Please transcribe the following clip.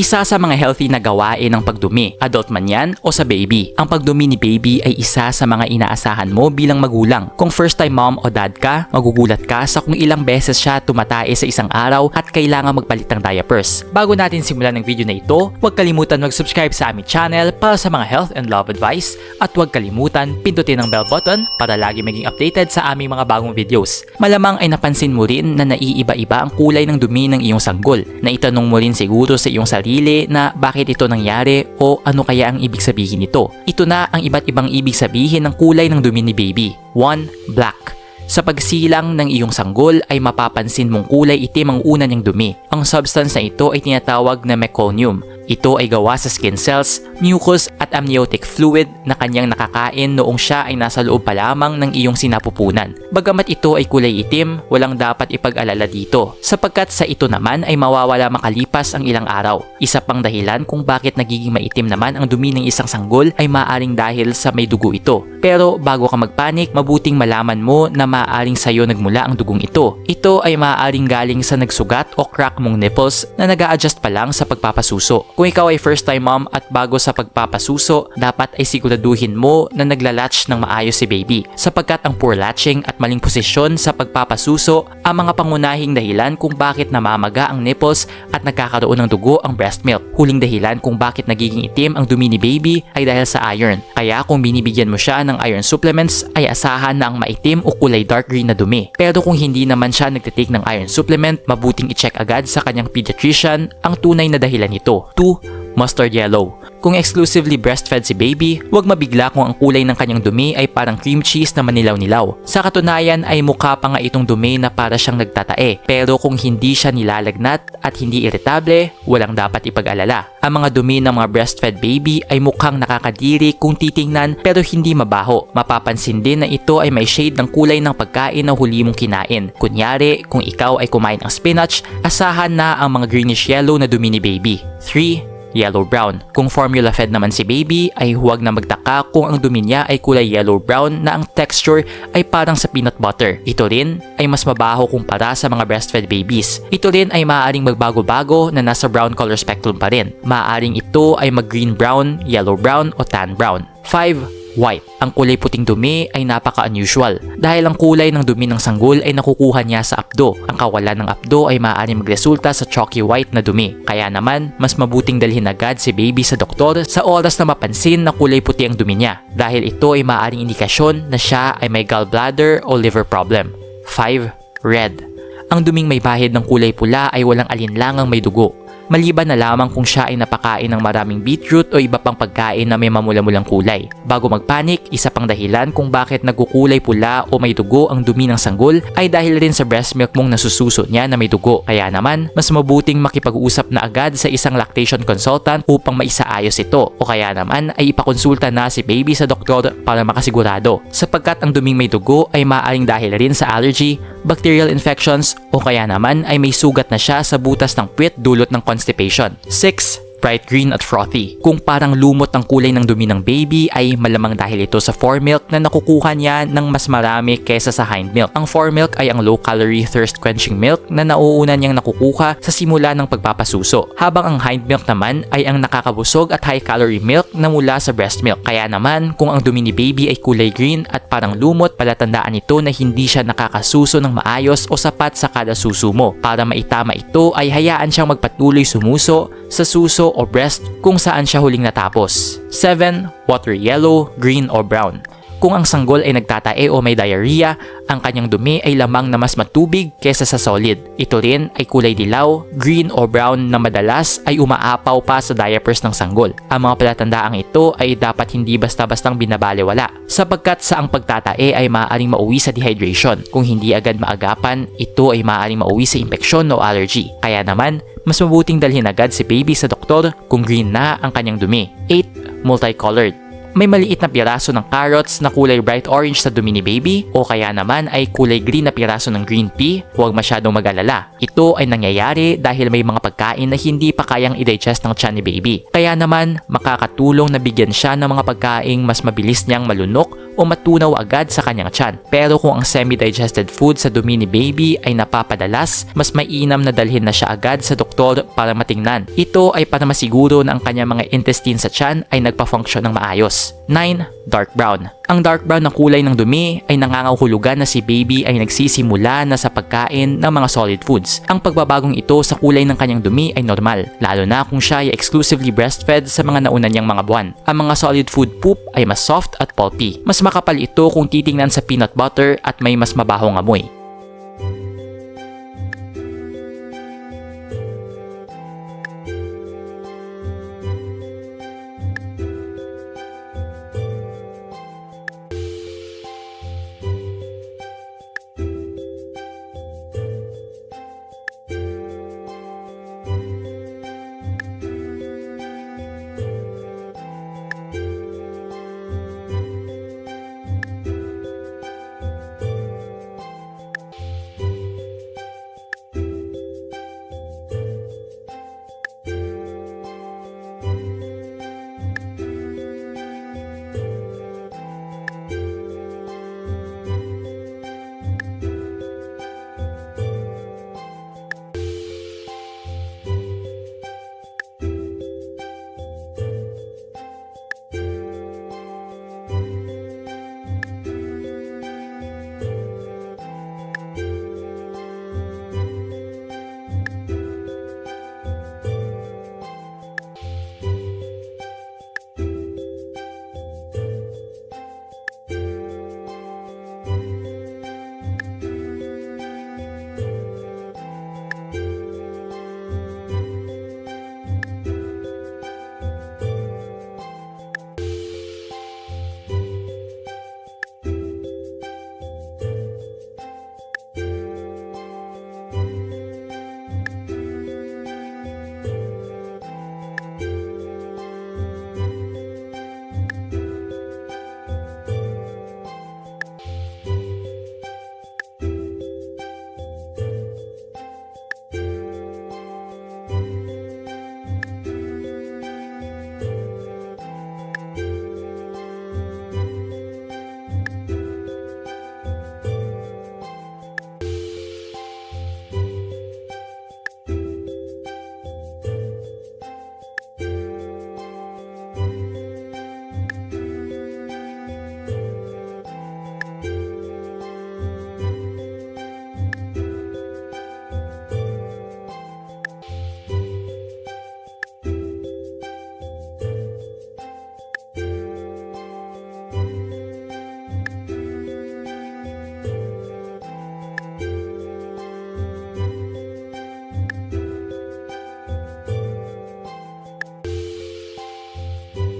Isa sa mga healthy na gawain ng pagdumi, adult man yan o sa baby. Ang pagdumi ni baby ay isa sa mga inaasahan mo bilang magulang. Kung first time mom o dad ka, magugulat ka sa kung ilang beses siya tumatae sa isang araw at kailangan magpalit ng diapers. Bago natin simulan ng video na ito, huwag kalimutan mag-subscribe sa aming channel para sa mga health and love advice at huwag kalimutan pindutin ang bell button para lagi maging updated sa aming mga bagong videos. Malamang ay napansin mo rin na naiiba-iba ang kulay ng dumi ng iyong sanggol. Naitanong mo rin siguro sa iyong sarili na bakit ito nangyari o ano kaya ang ibig sabihin nito. Ito na ang iba't ibang ibig sabihin ng kulay ng dumi ni baby. 1. Black. Sa pagsilang ng iyong sanggol ay mapapansin mong kulay itim ang una niyang dumi. Ang substance na ito ay tinatawag na meconium. Ito ay gawa sa skin cells, mucus at amniotic fluid na kanyang nakakain noong siya ay nasa loob pa lamang ng iyong sinapupunan. Bagamat ito ay kulay itim, walang dapat ipag-alala dito sapagkat sa ito naman ay mawawala makalipas ang ilang araw. Isa pang dahilan kung bakit nagiging maitim naman ang dumi ng isang sanggol ay maaring dahil sa may dugo ito. Pero bago ka magpanik, mabuting malaman mo na maaring sayo nagmula ang dugong ito. Ito ay maaring galing sa nagsugat o crack mong nipples na nag adjust pa lang sa pagpapasuso. Kung ikaw ay first time mom at bago sa pagpapasuso, dapat ay siguraduhin mo na naglalatch ng maayos si baby sapagkat ang poor latching at maling posisyon sa pagpapasuso ang mga pangunahing dahilan kung bakit namamaga ang nipples at nagkakaroon ng dugo ang breast milk. Huling dahilan kung bakit nagiging itim ang dumi ni baby ay dahil sa iron. Kaya kung binibigyan mo siya ng iron supplements ay asahan na ang maitim o kulay dark green na dumi. Pero kung hindi naman siya nagtitake ng iron supplement, mabuting i-check agad sa kanyang pediatrician ang tunay na dahilan nito. 2. Mustard yellow. Kung exclusively breastfed si baby, huwag mabigla kung ang kulay ng kanyang dumi ay parang cream cheese na manilaw-nilaw. Sa katunayan ay mukha pa nga itong dumi na para siyang nagtatae. Pero kung hindi siya nilalagnat at hindi irritable, walang dapat ipag-alala. Ang mga dumi ng mga breastfed baby ay mukhang nakakadiri kung titingnan pero hindi mabaho. Mapapansin din na ito ay may shade ng kulay ng pagkain na huli mong kinain. Kunyari, kung ikaw ay kumain ng spinach, asahan na ang mga greenish yellow na dumi ni baby. 3 yellow-brown. Kung formula fed naman si baby ay huwag na magtaka kung ang dumi niya ay kulay yellow-brown na ang texture ay parang sa peanut butter. Ito rin ay mas mabaho kumpara sa mga breastfed babies. Ito rin ay maaaring magbago-bago na nasa brown color spectrum pa rin. Maaaring ito ay mag green-brown, yellow-brown o tan-brown. 5 white. Ang kulay puting dumi ay napaka-unusual dahil ang kulay ng dumi ng sanggol ay nakukuha niya sa apdo. Ang kawalan ng apdo ay maaaring magresulta sa chalky white na dumi. Kaya naman, mas mabuting dalhin agad si baby sa doktor sa oras na mapansin na kulay puti ang dumi niya dahil ito ay maaaring indikasyon na siya ay may gallbladder o liver problem. 5. Red. Ang duming may bahid ng kulay pula ay walang alinlangang may dugo maliban na lamang kung siya ay napakain ng maraming beetroot o iba pang pagkain na may mamula-mulang kulay. Bago magpanik, isa pang dahilan kung bakit nagkukulay pula o may dugo ang dumi ng sanggol ay dahil rin sa breast milk mong nasususo niya na may dugo. Kaya naman, mas mabuting makipag-usap na agad sa isang lactation consultant upang maisaayos ito o kaya naman ay ipakonsulta na si baby sa doktor para makasigurado sapagkat ang duming may dugo ay maaaring dahil rin sa allergy, bacterial infections o kaya naman ay may sugat na siya sa butas ng puwet dulot ng constipation. 6 bright green at frothy. Kung parang lumot ang kulay ng dumi ng baby ay malamang dahil ito sa formilk na nakukuha niya ng mas marami kaysa sa hind milk. Ang formilk ay ang low-calorie thirst-quenching milk na nauuna niyang nakukuha sa simula ng pagpapasuso. Habang ang hind milk naman ay ang nakakabusog at high-calorie milk na mula sa breast milk. Kaya naman kung ang dumi ni baby ay kulay green at parang lumot, palatandaan ito na hindi siya nakakasuso ng maayos o sapat sa kada suso mo. Para maitama ito ay hayaan siyang magpatuloy sumuso sa suso o breast kung saan siya huling natapos. 7. Water yellow, green or brown. Kung ang sanggol ay nagtatae o may diarrhea, ang kanyang dumi ay lamang na mas matubig kesa sa solid. Ito rin ay kulay dilaw, green o brown na madalas ay umaapaw pa sa diapers ng sanggol. Ang mga palatandaang ito ay dapat hindi basta-bastang binabalewala sapagkat sa ang pagtatae ay maaaring mauwi sa dehydration. Kung hindi agad maagapan, ito ay maaaring mauwi sa impeksyon o allergy. Kaya naman, mas mabuting dalhin agad si baby sa doktor kung green na ang kanyang dumi. 8. Multicolored may maliit na piraso ng carrots na kulay bright orange sa dumi baby o kaya naman ay kulay green na piraso ng green pea, huwag masyadong mag-alala. Ito ay nangyayari dahil may mga pagkain na hindi pa kayang i-digest ng tiyan ni baby. Kaya naman makakatulong na bigyan siya ng mga pagkaing mas mabilis niyang malunok o matunaw agad sa kanyang tiyan. Pero kung ang semi-digested food sa dumi ni baby ay napapadalas, mas mainam na dalhin na siya agad sa doktor para matingnan. Ito ay para masiguro na ang kanyang mga intestine sa tiyan ay nagpa-function ng maayos. 9. Dark brown. Ang dark brown na kulay ng dumi ay nangangahulugan na si baby ay nagsisimula na sa pagkain ng mga solid foods. Ang pagbabagong ito sa kulay ng kanyang dumi ay normal, lalo na kung siya ay exclusively breastfed sa mga nauna niyang mga buwan. Ang mga solid food poop ay mas soft at pulpy. Mas makapal ito kung titingnan sa peanut butter at may mas mabahong amoy.